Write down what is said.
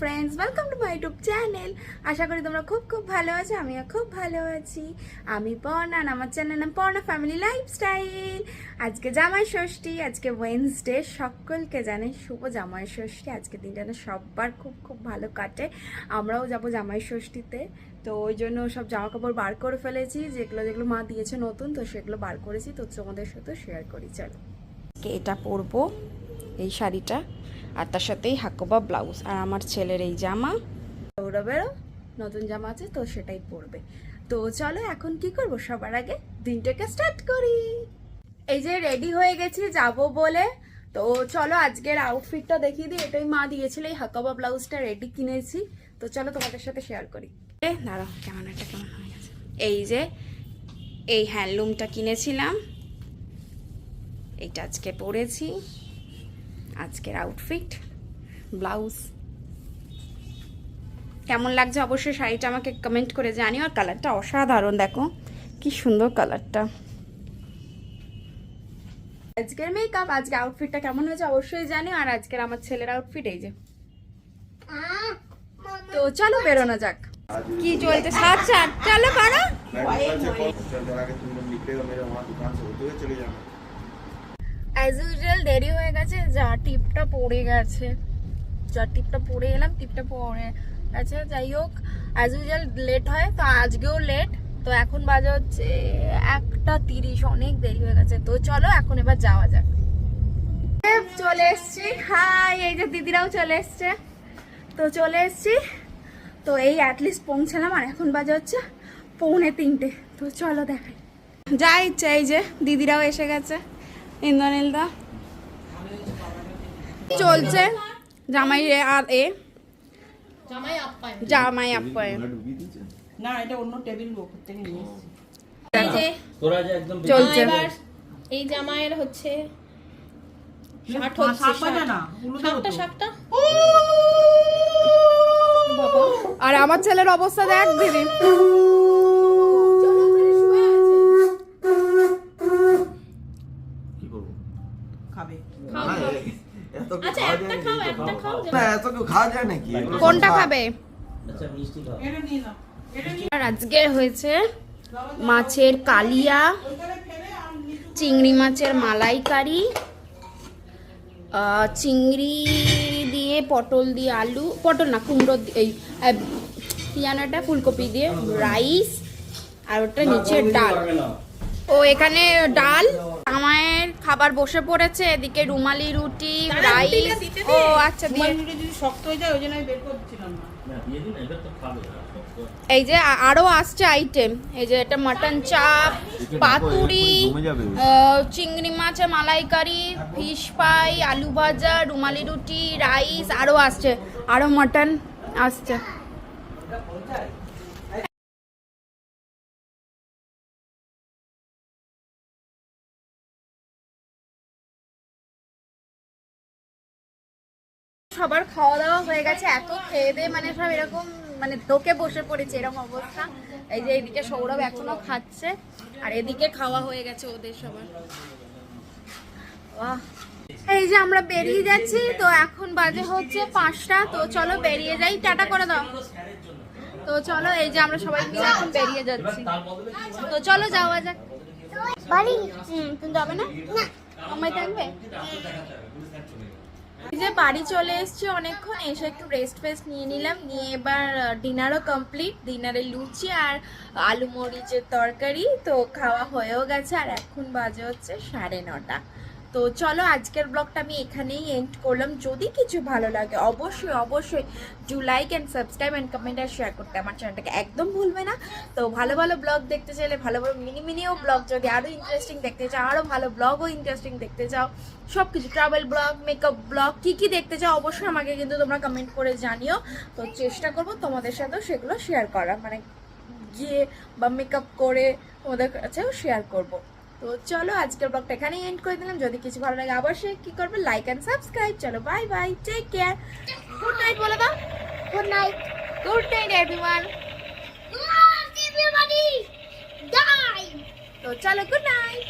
Friends welcome to my YouTube channel আশা করি তোমরা খুব খুব ভালো আছো, আমিও খুব ভালো আছি। আমি পর্ণা আমার চ্যানেল নাম পর্ণা ফ্যামিলি লাইফস্টাইল আজকে জামাই ষষ্ঠী, আজকে ওয়েনসডে সকলকে জানে শুভ জামাই ষষ্ঠী। আজকে দিনটা না সবার খুব খুব ভালো কাটে, আমরাও যাব জামাই ষষ্ঠীতে। তো ওই জন্য সব জামা কাপড় বার করে ফেলেছি, যেগুলো যেগুলো মা দিয়েছে নতুন, তো সেগুলো বার করেছি, তো তোমাদের সাথে শেয়ার করি, চলো। এটা পরবো, এই শাড়িটা। আর তার সাথেই হাকোবা ব্লাউজ আর আমার ছেলের এই জামা। বেরো নতুন জামা আছে তো সেটাই পরবে। তো চলো এখন কি করব? সবার আগে দিনটাকে স্টার্ট করি। এই যে রেডি হয়ে গেছি, যাব বলে। তো চলো আজকের আউটফিটটা দেখিয়ে দিই। এটাই মা দিয়েছিল, এই হাকাবা ব্লাউজটা রেডি কিনেছি। তো চলো তোমাদের সাথে শেয়ার করি। এ, দাঁড়াও, কেমন একটা, কেমন হয়ে গেছে? এই যে, এই হ্যান্ডলুমটা কিনেছিলাম। এইটা আজকে পরেছি। আজকের আউটফিট ব্লাউজ কেমন লাগছে অবশ্যই শাড়িটা আমাকে কমেন্ট করে জানিও। আর কালারটা অসাধারণ, দেখো। কি সুন্দর কালারটা আজকের মেকআপ আজকে আউটফিটটা কেমন হয়েছে অবশ্যই জানিও। আর আজকের আমার ছেলের আউটফিট এই যে। তো চলো বেরোনো যাক। কি চলছে? সাত সাত, চলো করো অ্যাজ ইউজুয়াল দেরি হয়ে গেছে, যা টিপটা পড়ে গেছে। যা টিপটা পড়ে এলাম, টিপটা পড়ে গেছে, যাই হোক অ্যাজ ইউজুয়াল লেট হয়, তো আজকেও লেট তো এখন বাজে হচ্ছে একটা তিরিশ, অনেক দেরি হয়ে গেছে। তো চলো, এখন এবার যাওয়া যাক। চলে এসছি। হাই এই যে দিদিরাও চলে এসছে। তো চলে এসছি। তো এই অ্যাটলিস্ট পৌঁছালাম, আর এখন বাজে হচ্ছে পৌনে তিনটে। তো চলো দেখাই। যা ইচ্ছা, এই যে দিদিরাও এসে গেছে। ইন্দ্রনীলদা চলছে জামাই রে আর এ। জামাই আপ্যায়ন না এটা অন্য টেবিল থেকে নিয়ে এই যে তোরা যে একদম চলছে। এবার এই জামাইয়ের হচ্ছে আর আমার ছেলের অবস্থা দেখ দিদি কি করব খাবে খাও, না, খাও। এ- এত কেউ আচ্ছা, খাওয়া একটা যায় খাও, নাকি? একটা খাও, খাওয়া যায় নাকি? কোনটা খাবে? আজকে হয়েছে মাছের কালিয়া চিংড়ি মাছের মালাইকারি চিংড়ি দিয়ে পটল দিয়ে আলু পটল না কুমড়ো এই এটা ফুলকপি দিয়ে রাইস আর ওটা নিচে ডাল। ও এখানে ডাল আমায়ের খাবার বসে পড়েছে এদিকে রুমালি রুটি রাইস। ও আচ্ছা দিয়ে। যদি শক্ত হয়ে যায় ওই জন্য আমি বের করছিলাম। এই যে আরও আসছে আইটেম এই যে এটা মাটন চাপ পাতুরি চিংড়ি মাছের মালাইকারি ফিশ ফ্রাই আলু ভাজা রুমালি রুটি রাইস আরও আসছে। আরও মাটন আসছে। সবার খাওয়া দাওয়া হয়ে গেছে এত খেয়ে দিয়ে মানে সব এরকম মানে ধোকে বসে পড়েছে এরকম অবস্থা। এই যে এদিকে সৌরভ এখনও খাচ্ছে আর এদিকে খাওয়া হয়ে গেছে ওদের সবার। বাহ। এই যে আমরা বেরিয়ে যাচ্ছি তো এখন বাজে হচ্ছে পাঁচটা তো চলো বেরিয়ে যাই। টাটা করে দাও। তো চলো এই যে আমরা সবাই মিলে এখন বেরিয়ে যাচ্ছি। তো চলো যাওয়া যাক। বাড়ি? হুম তুমি যাবে না? আমায় থাকবে? এই যে বাড়ি চলে এসেছি অনেকক্ষণ, এসে একটু রেস্ট ফেস্ট নিয়ে নিলাম। নিয়ে এবার ডিনারও কমপ্লিট ডিনারে লুচি আর আলু মরিচের তরকারি। তো খাওয়া হয়েও গেছে আর এখন বাজে হচ্ছে সাড়ে নটা। তো চলো আজকের ব্লগটা আমি এখানেই এন্ড করলাম। যদি কিছু ভালো লাগে, অবশ্যই অবশ্যই do like and subscribe and comment R share করতে আমার চ্যানেলটাকে একদম ভুলবে না। তো ভালো ভালো ব্লগ দেখতে চাইলে ভালো ভালো মিনি মিনিও ব্লগ যদি আরও ইন্টারেস্টিং দেখতে চাও আরও ভালো ব্লগও ইন্টারেস্টিং দেখতে চাও সব কিছু ট্রাভেল ব্লগ মেকআপ ব্লগ কী কী দেখতে চাও অবশ্যই আমাকে কিন্তু তোমরা কমেন্ট করে জানিও। তো চেষ্টা করব তোমাদের সাথেও সেগুলো শেয়ার করা মানে গিয়ে বা মেকআপ করে তোমাদের কাছেও শেয়ার করব। তো চলো আজকের ব্লগটা এখানেই এন্ড করে দিলাম। যদি কিছু ভালো লাগে অবশ্যই কি করবে? লাইক অ্যান্ড সাবস্ক্রাইব চলো bye bye take care good night বলে দাও। Good night good night everyone তো চলো গুড নাইট